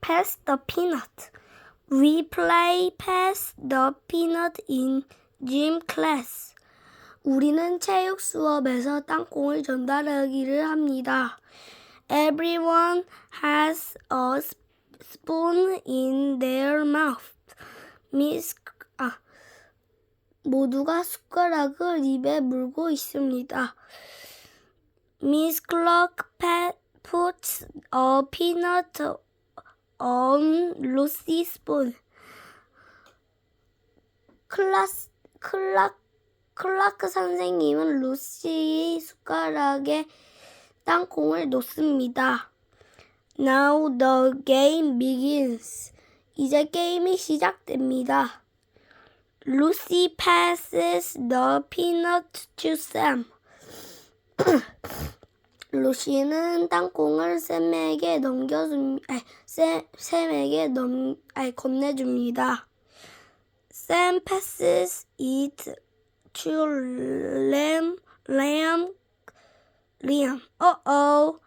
pass the peanut. We play pass the peanut in gym class. 우리는 체육 수업에서 땅콩을 전달하기를 합니다. Everyone has a spoon in their mouth. Miss 아 모두가 숟가락을 입에 물고 있습니다. Miss Clark puts a peanut on Lucy's spoon. 클라스 클라 클라크 선생님은 루시의 숟가락에 땅콩을 놓습니다. Now the game begins. 이제 게임이 시작됩니다. Lucy passes the peanut to Sam. 루시는 땅콩을 샘에게 넘겨줍, 아니, 샘, 샘에게 넘, 아니, 건네줍니다. Sam passes it to Lamb, Lamb, Liam. Uh oh.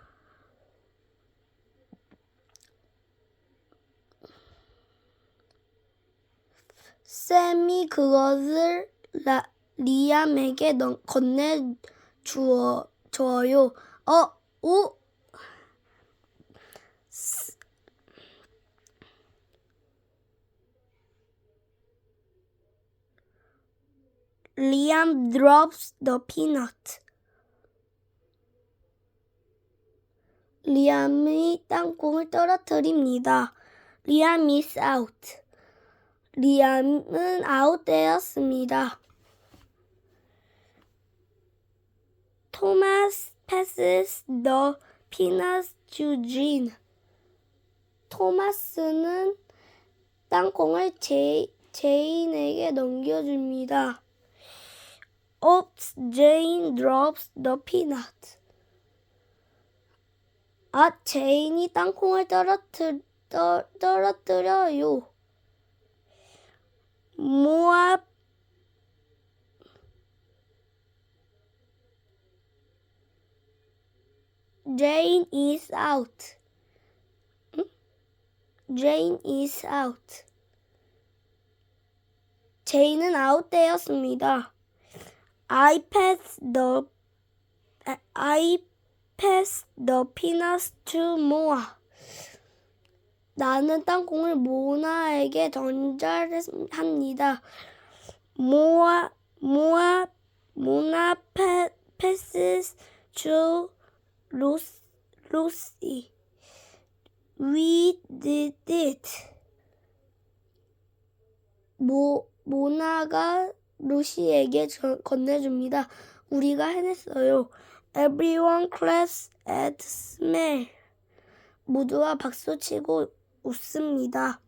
샘이 그것을 라, 리암에게 넘- 건네 주어 줘요. 어, 오. 스- 리암 drops. 리암이 땅콩을 떨어뜨립니다. 리암 is out. 리암은 아웃되었습니다. 토마스 the peanuts to Jean. 토마스는 땅콩을 제, 제인에게 넘겨줍니다. Oops, Jane drops the peanut. 아, 제인이 땅콩을 떨어뜨, 떠, 떨어뜨려요. 모아 Jane is out. 응? Jane is out. 제인은 아웃되었습니다. I pass the I pass the peanuts to Moa. 나는 땅콩을 모나에게 전달합니다. 모아 모아 모나 패, passes to Lucy. We did it. 모 모나가 루시에게 전- 건네줍니다. 우리가 해냈어요. Everyone claps at smell. 모두가 박수치고 웃습니다.